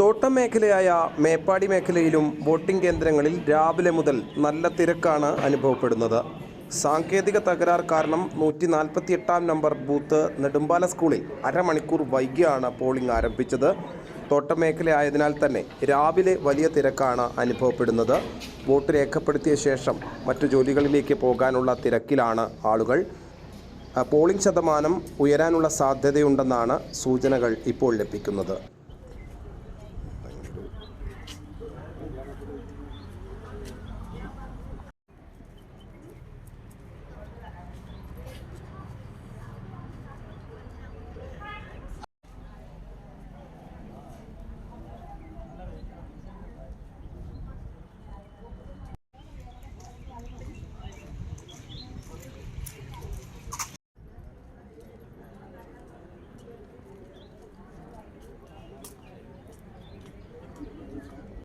തോട്ടം മേഖലയായ മേപ്പാടി മേഖലയിലും വോട്ടിംഗ് കേന്ദ്രങ്ങളിൽ രാവിലെ മുതൽ നല്ല തിരക്കാണ് അനുഭവപ്പെടുന്നത്. സാങ്കേതിക തകരാർ കാരണം നൂറ്റി നാൽപ്പത്തി എട്ടാം നമ്പർ ബൂത്ത് നെടുമ്പാല സ്കൂളിൽ അരമണിക്കൂർ വൈകിയാണ് പോളിംഗ് ആരംഭിച്ചത്. തോട്ടം മേഖലയായതിനാൽ തന്നെ രാവിലെ വലിയ തിരക്കാണ് അനുഭവപ്പെടുന്നത്. വോട്ട് രേഖപ്പെടുത്തിയ ശേഷം മറ്റു ജോലികളിലേക്ക് പോകാനുള്ള തിരക്കിലാണ് ആളുകൾ. പോളിംഗ് ശതമാനം ഉയരാനുള്ള സാധ്യതയുണ്ടെന്നാണ് സൂചനകൾ ഇപ്പോൾ ലഭിക്കുന്നത്.